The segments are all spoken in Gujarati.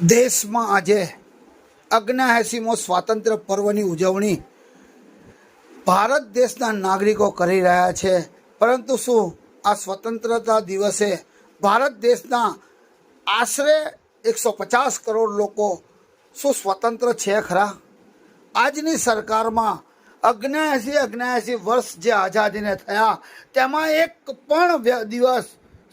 દેશમાં આજે અગ્નાએસીમો સ્વાતંત્ર્ય પર્વની ઉજવણી ભારત દેશના નાગરિકો કરી રહ્યા છે. પરંતુ શું આ સ્વતંત્રતા દિવસે ભારત દેશના આશરે એકસો પચાસ કરોડ લોકો શું સ્વતંત્ર છે ખરા? આજની સરકારમાં અગ્નાએસી અગ્નાએસી વર્ષ જે આઝાદીને થયા, તેમાં એક પણ દિવસ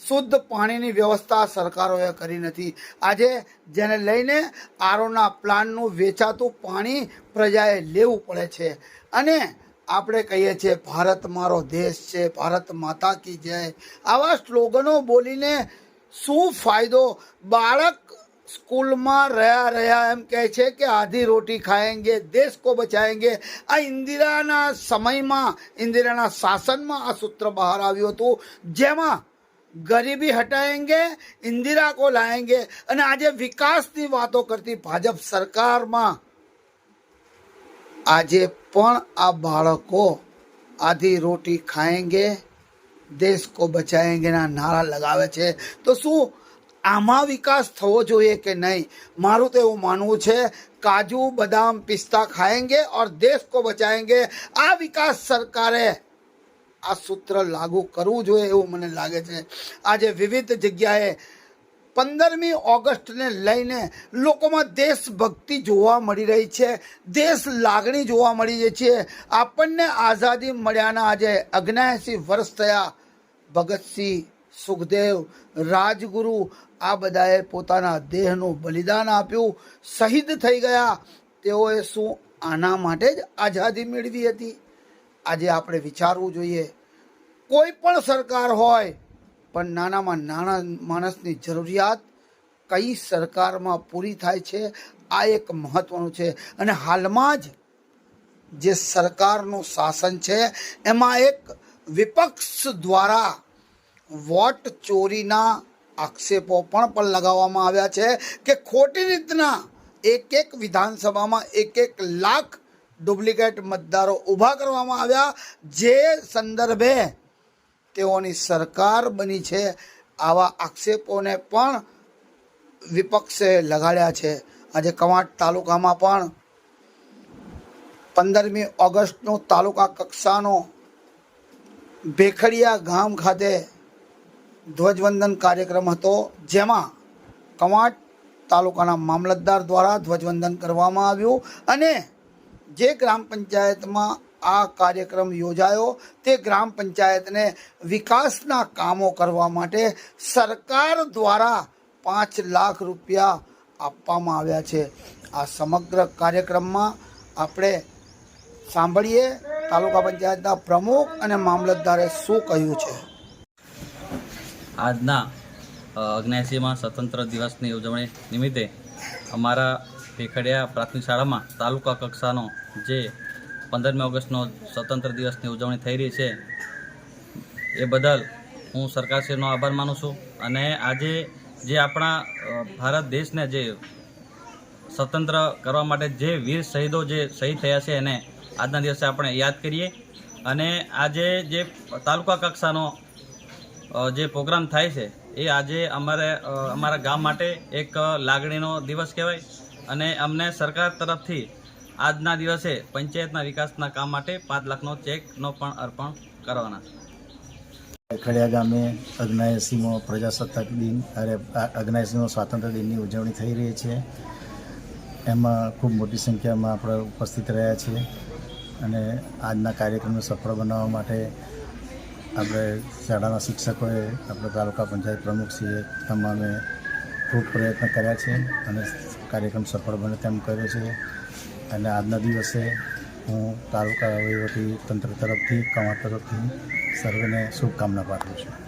શુદ્ધ પાણીની વ્યવસ્થા સરકારોએ કરી નથી. આજે જેને લઈને આરોના પ્લાન્ટનું વેચાતું પાણી પ્રજાએ લેવું પડે છે. અને આપણે કહીએ છીએ, ભારત મારો દેશ છે, ભારત માતા કી જય. આવા સ્લોગનો બોલીને શું ફાયદો? બાળક સ્કૂલમાં રહ્યા રહ્યા એમ કહે છે કે, આધી રોટી ખાએંગે દેશ કો બચાએંગે આ ઇન્દિરાના સમયમાં, ઇન્દિરાના શાસનમાં આ સૂત્ર બહાર આવ્યું હતું, જેમાં ગરીબી હટાએંગે ઇન્દિરા કો લાએંગે અને આજે વિકાસની વાતો કરતી ભાજપ સરકારમાં આજે પણ આ બાળકો આધી રોટી ખાએંગે દેશ કો બચાએંગેના નારા લગાવે છે. તો શું આમાં વિકાસ થવો જોઈએ કે નહીં? મારું તો એવું માનવું છે, કાજુ, બદામ, પિસ્તા ખાએંગે ઓર દેશ કો બચાએંગે આ વિકાસ સરકારે આ સૂત્ર લાગુ કરવું જોઈએ એવું મને લાગે છે. આજે વિવિધ જગ્યાએ પંદરમી ઓગસ્ટને લઈને લોકોમાં દેશભક્તિ જોવા મળી રહી છે, દેશ લાગણી જોવા મળી રહી છે. આપણને આઝાદી મળ્યાના આજે અગ્નાએસી વર્ષ થયા. ભગતસિંહ સુખદેવ, રાજગુરુ આ બધાએ પોતાના દેહનું બલિદાન આપ્યું. શહીદ થઈ ગયા. તેઓએ શું આના માટે જ આઝાદી મેળવી હતી? આજે આપણે વિચારવું જોઈએ, કોઈ પણ સરકાર હોય, પણ નાનામાં નાના માણસની જરૂરિયાત કઈ સરકારમાં પૂરી થાય છે, આ એક મહત્વનું છે. અને હાલમાં જ જે સરકારનું શાસન છે, એમાં એક વિપક્ષ દ્વારા વોટ ચોરીના આક્ષેપો પણ પણ લગાવવામાં આવ્યા છે કે ખોટી રીતના એક એક વિધાનસભામાં એક એક લાખ ડુપ્લિકેટ મતદારો ઊભા કરવામાં આવ્યા. જે સંદર્ભે તેઓની સરકાર બની છે આવા આક્ષેપોને પણ વિપક્ષે લગાડ્યા છે. આજે કવાંટ તાલુકામાં પણ પંદરમી ઓગસ્ટનો તાલુકા કક્ષાનો ભેખડિયા ગામ ખાતે ધ્વજવંદન કાર્યક્રમ હતો, જેમાં કવાંટ તાલુકાના મામલતદાર દ્વારા ધ્વજવંદન કરવામાં આવ્યું અને જે ગ્રામ પંચાયતમાં આ કાર્યક્રમ યોજાયો, તે ગ્રામ પંચાયતને વિકાસના કામો કરવા માટે સરકાર દ્વારા પાંચ લાખ રૂપિયા આપવામાં આવ્યા છે. આ સમગ્ર કાર્યક્રમમાં આપણે સાંભળીએ તાલુકા પંચાયતના પ્રમુખ અને મામલતદારે શું કહ્યું છે. આજના અગ્નેસીમાં સ્વતંત્ર દિવસની ઉજવણી નિમિત્તે અમારા ભેખડિયા પ્રાથમિક શાળામાં તાલુકા કક્ષાનો જે પંદરમી ઓગસ્ટનો સ્વતંત્ર દિવસની ઉજવણી થઈ રહી છે, એ બદલ હું સરકારશ્રીનો આભાર માનું છું. અને આજે જે આપણા ભારત દેશને જે સ્વતંત્ર કરવા માટે જે વીર શહીદો જે શહીદ થયા છે, એને આજના દિવસે આપણે યાદ કરીએ. અને આજે જે તાલુકા કક્ષાનો જે પ્રોગ્રામ થાય છે, એ આજે અમારે અમારા ગામ માટે એક લાગણીનો દિવસ કહેવાય. અને અમને સરકાર તરફથી આજના દિવસે પંચાયતના વિકાસના કામ માટે પાંચ લાખનો ચેકનો પણ અર્પણ કરવાના ખડિયા ગામે અગ્નાયસીમો પ્રજાસત્તાક દિન, અરે અગ્નાયસીમો સ્વાતંત્ર્ય દિનની ઉજવણી થઈ રહી છે. એમાં ખૂબ મોટી સંખ્યામાં આપણે ઉપસ્થિત રહ્યા છીએ અને આજના કાર્યક્રમને સફળ બનાવવા માટે આપણે શાળાના શિક્ષકોએ, આપણે તાલુકા પંચાયત પ્રમુખશ્રીએ તમામે ખૂબ પ્રયત્ન કર્યા છે અને કાર્યક્રમ સફળ બને તેમ કર્યો છે. અને આજના દિવસે હું તાલુકા વહીવટી તંત્ર તરફથી કમા તરફથી સર્વેને શુભકામના પાઠવું છું.